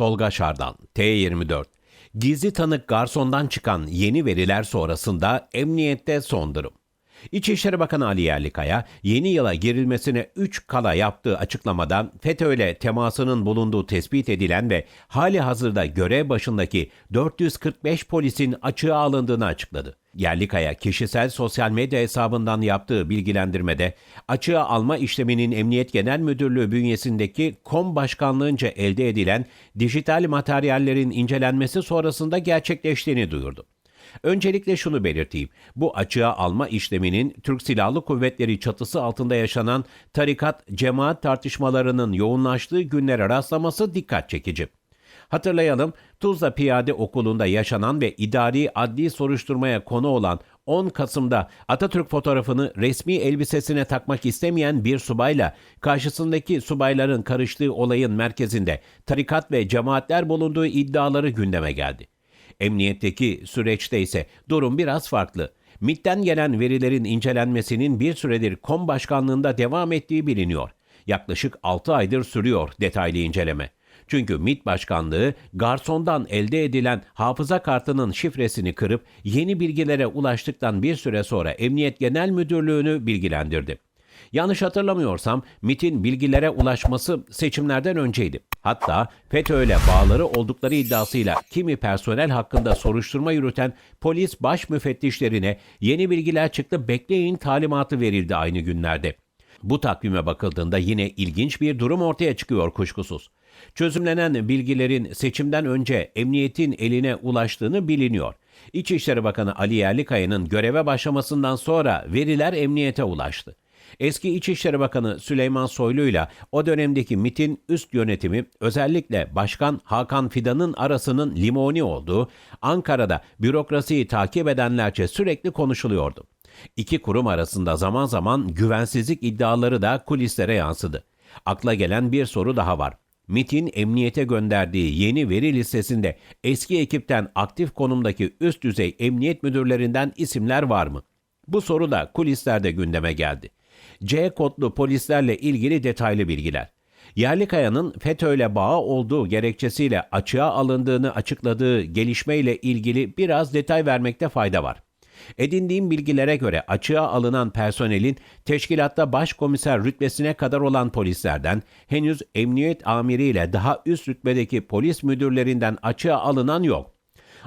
Tolga Şardan, T24. Gizli tanık garsondan çıkan yeni veriler sonrasında emniyette son durum. İçişleri Bakanı Ali Yerlikaya, yeni yıla girilmesine 3 kala yaptığı açıklamadan FETÖ'yle temasının bulunduğu tespit edilen ve hali hazırda görev başındaki 445 polisin açığa alındığını açıkladı. Yerlikaya kişisel sosyal medya hesabından yaptığı bilgilendirmede açığa alma işleminin Emniyet Genel Müdürlüğü bünyesindeki KOM başkanlığınca elde edilen dijital materyallerin incelenmesi sonrasında gerçekleştiğini duyurdu. Öncelikle şunu belirteyim. Bu açığa alma işleminin Türk Silahlı Kuvvetleri çatısı altında yaşanan tarikat cemaat tartışmalarının yoğunlaştığı günlere rastlaması dikkat çekici. Hatırlayalım, Tuzla Piyade Okulu'nda yaşanan ve idari adli soruşturmaya konu olan 10 Kasım'da Atatürk fotoğrafını resmi elbisesine takmak istemeyen bir subayla karşısındaki subayların karıştığı olayın merkezinde tarikat ve cemaatler bulunduğu iddiaları gündeme geldi. Emniyetteki süreçte ise durum biraz farklı. MİT'ten gelen verilerin incelenmesinin bir süredir KOM başkanlığında devam ettiği biliniyor. Yaklaşık 6 aydır sürüyor detaylı inceleme. Çünkü MİT Başkanlığı garsondan elde edilen hafıza kartının şifresini kırıp yeni bilgilere ulaştıktan bir süre sonra Emniyet Genel Müdürlüğü'nü bilgilendirdi. Yanlış hatırlamıyorsam MIT'in bilgilere ulaşması seçimlerden önceydi. Hatta FETÖ'yle bağları oldukları iddiasıyla kimi personel hakkında soruşturma yürüten polis baş müfettişlerine yeni bilgiler çıktı bekleyin talimatı verildi aynı günlerde. Bu takvime bakıldığında yine ilginç bir durum ortaya çıkıyor kuşkusuz. Çözümlenen bilgilerin seçimden önce emniyetin eline ulaştığını biliniyor. İçişleri Bakanı Ali Yerlikaya'nın göreve başlamasından sonra veriler emniyete ulaştı. Eski İçişleri Bakanı Süleyman Soylu ile o dönemdeki MIT'in üst yönetimi özellikle Başkan Hakan Fidan'ın arasının limoni olduğu Ankara'da bürokrasiyi takip edenlerce sürekli konuşuluyordu. İki kurum arasında zaman zaman güvensizlik iddiaları da kulislere yansıdı. Akla gelen bir soru daha var. MIT'in emniyete gönderdiği yeni veri listesinde eski ekipten aktif konumdaki üst düzey emniyet müdürlerinden isimler var mı? Bu soru da kulislerde gündeme geldi. C kodlu polislerle ilgili detaylı bilgiler. Yerlikaya'nın FETÖ'yle bağı olduğu gerekçesiyle açığa alındığını açıkladığı gelişmeyle ilgili biraz detay vermekte fayda var. Edindiğim bilgilere göre açığa alınan personelin teşkilatta başkomiser rütbesine kadar olan polislerden henüz emniyet amiriyle daha üst rütbedeki polis müdürlerinden açığa alınan yok.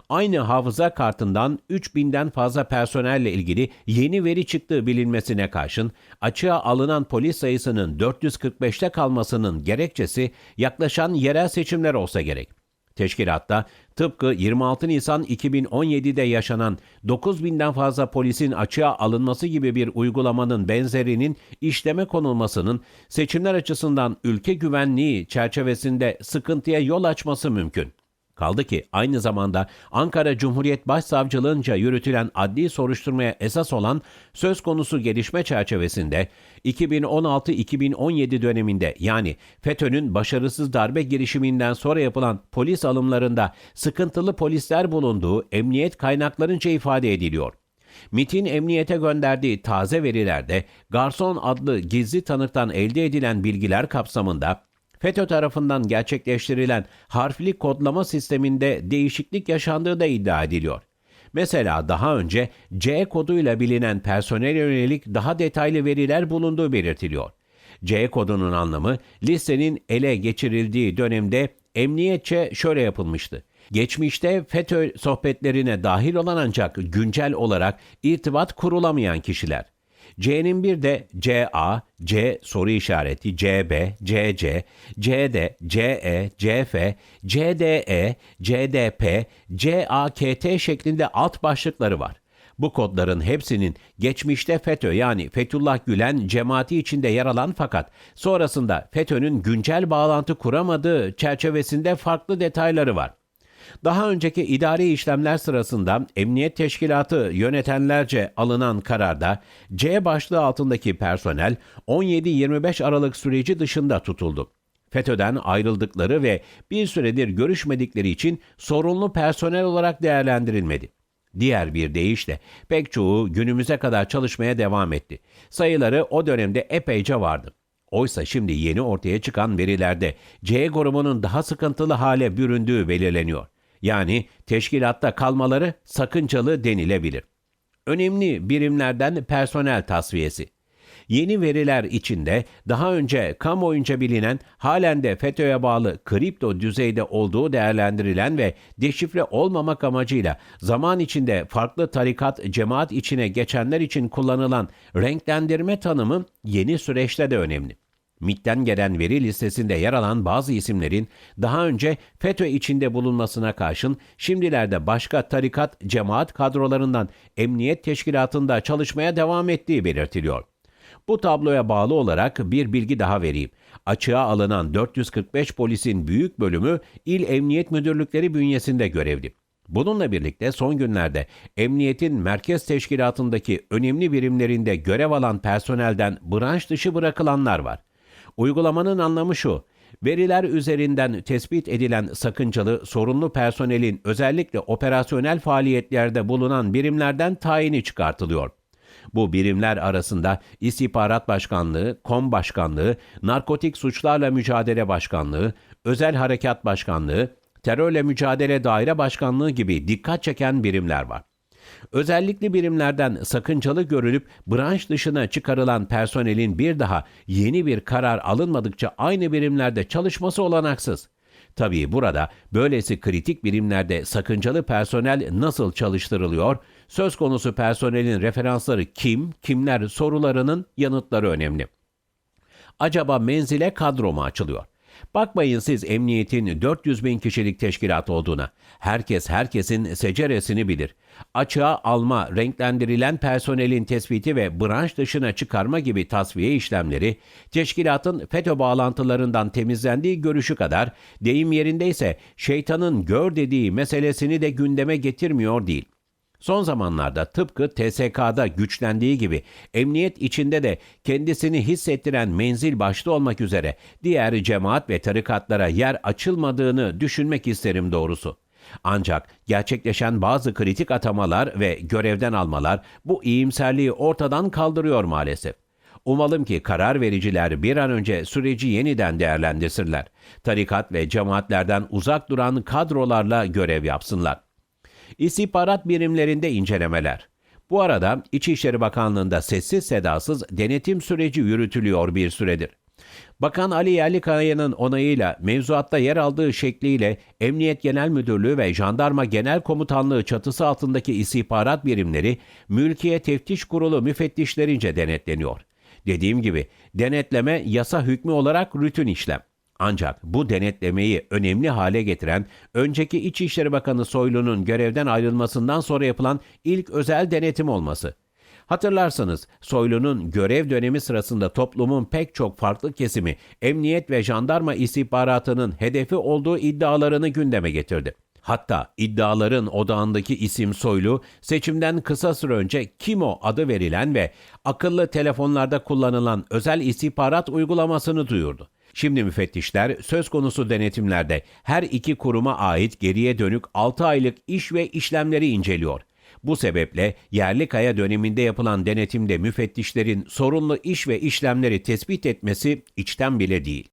Aynı hafıza kartından 3000'den fazla personelle ilgili yeni veri çıktığı bilinmesine karşın açığa alınan polis sayısının 445'te kalmasının gerekçesi yaklaşan yerel seçimler olsa gerek. Teşkilatta tıpkı 26 Nisan 2017'de yaşanan 9000'den fazla polisin açığa alınması gibi bir uygulamanın benzerinin işleme konulmasının seçimler açısından ülke güvenliği çerçevesinde sıkıntıya yol açması mümkün. Kaldı ki aynı zamanda Ankara Cumhuriyet Başsavcılığınca yürütülen adli soruşturmaya esas olan söz konusu gelişme çerçevesinde 2016-2017 döneminde yani FETÖ'nün başarısız darbe girişiminden sonra yapılan polis alımlarında sıkıntılı polisler bulunduğu emniyet kaynaklarınca ifade ediliyor. MIT'in emniyete gönderdiği taze verilerde Garson adlı gizli tanıktan elde edilen bilgiler kapsamında FETÖ tarafından gerçekleştirilen harfli kodlama sisteminde değişiklik yaşandığı da iddia ediliyor. Mesela daha önce C koduyla bilinen personel yönelik daha detaylı veriler bulunduğu belirtiliyor. C kodunun anlamı listenin ele geçirildiği dönemde emniyetçe şöyle yapılmıştı. Geçmişte FETÖ sohbetlerine dahil olan ancak güncel olarak irtibat kurulamayan kişiler. C'nin bir de CA, C soru işareti, CB, CC, CD, CE, CF, CDE, CDP, CAKT şeklinde alt başlıkları var. Bu kodların hepsinin geçmişte FETÖ yani Fethullah Gülen cemaati içinde yer alan fakat sonrasında FETÖ'nün güncel bağlantı kuramadığı çerçevesinde farklı detayları var. Daha önceki idari işlemler sırasında Emniyet Teşkilatı yönetenlerce alınan kararda C başlığı altındaki personel 17-25 Aralık süreci dışında tutuldu. FETÖ'den ayrıldıkları ve bir süredir görüşmedikleri için sorunlu personel olarak değerlendirilmedi. Diğer bir deyişle pek çoğu günümüze kadar çalışmaya devam etti. Sayıları o dönemde epeyce vardı. Oysa şimdi yeni ortaya çıkan verilerde C grubunun daha sıkıntılı hale büründüğü belirleniyor. Yani teşkilatta kalmaları sakıncalı denilebilir. Önemli birimlerden personel tasfiyesi. Yeni veriler içinde daha önce kamuoyunca bilinen halen de FETÖ'ye bağlı kripto düzeyde olduğu değerlendirilen ve deşifre olmamak amacıyla zaman içinde farklı tarikat cemaat içine geçenler için kullanılan renklendirme tanımı yeni süreçte de önemli. MİT'ten gelen veri listesinde yer alan bazı isimlerin daha önce FETÖ içinde bulunmasına karşın şimdilerde başka tarikat cemaat kadrolarından emniyet teşkilatında çalışmaya devam ettiği belirtiliyor. Bu tabloya bağlı olarak bir bilgi daha vereyim. Açığa alınan 445 polisin büyük bölümü il emniyet müdürlükleri bünyesinde görevli. Bununla birlikte son günlerde emniyetin merkez teşkilatındaki önemli birimlerinde görev alan personelden branş dışı bırakılanlar var. Uygulamanın anlamı şu. Veriler üzerinden tespit edilen sakıncalı, sorunlu personelin özellikle operasyonel faaliyetlerde bulunan birimlerden tayini çıkartılıyor. Bu birimler arasında İstihbarat Başkanlığı, Kom Başkanlığı, Narkotik Suçlarla Mücadele Başkanlığı, Özel Harekat Başkanlığı, Terörle Mücadele Daire Başkanlığı gibi dikkat çeken birimler var. Özellikle birimlerden sakıncalı görülüp branş dışına çıkarılan personelin bir daha yeni bir karar alınmadıkça aynı birimlerde çalışması olanaksız. Tabii burada böylesi kritik birimlerde sakıncalı personel nasıl çalıştırılıyor, söz konusu personelin referansları kim, kimler sorularının yanıtları önemli. Acaba menzile kadro mu açılıyor? Bakmayın siz emniyetin 400 bin kişilik teşkilat olduğuna. Herkes herkesin seceresini bilir. Açığa alma, renklendirilen personelin tespiti ve branş dışına çıkarma gibi tasfiye işlemleri, teşkilatın FETÖ bağlantılarından temizlendiği görüşü kadar, deyim yerindeyse şeytanın gör dediği meselesini de gündeme getirmiyor değil. Son zamanlarda tıpkı TSK'da güçlendiği gibi emniyet içinde de kendisini hissettiren menzil başta olmak üzere diğer cemaat ve tarikatlara yer açılmadığını düşünmek isterim doğrusu. Ancak gerçekleşen bazı kritik atamalar ve görevden almalar bu iyimserliği ortadan kaldırıyor maalesef. Umalım ki karar vericiler bir an önce süreci yeniden değerlendirsinler. Tarikat ve cemaatlerden uzak duran kadrolarla görev yapsınlar. İstihbarat birimlerinde incelemeler. Bu arada İçişleri Bakanlığı'nda sessiz sedasız denetim süreci yürütülüyor bir süredir. Bakan Ali Yerlikaya'nın onayıyla mevzuatta yer aldığı şekliyle Emniyet Genel Müdürlüğü ve Jandarma Genel Komutanlığı çatısı altındaki istihbarat birimleri Mülkiye Teftiş Kurulu müfettişlerince denetleniyor. Dediğim gibi denetleme yasa hükmü olarak rutin işlem. Ancak bu denetlemeyi önemli hale getiren önceki İçişleri Bakanı Soylu'nun görevden ayrılmasından sonra yapılan ilk özel denetim olması. Hatırlarsanız Soylu'nun görev dönemi sırasında toplumun pek çok farklı kesimi emniyet ve jandarma istihbaratının hedefi olduğu iddialarını gündeme getirdi. Hatta iddiaların odağındaki isim Soylu, seçimden kısa süre önce Kimo adı verilen ve akıllı telefonlarda kullanılan özel istihbarat uygulamasını duyurdu. Şimdi müfettişler söz konusu denetimlerde her iki kuruma ait geriye dönük 6 aylık iş ve işlemleri inceliyor. Bu sebeple yerli kaya döneminde yapılan denetimde müfettişlerin sorunlu iş ve işlemleri tespit etmesi içten bile değil.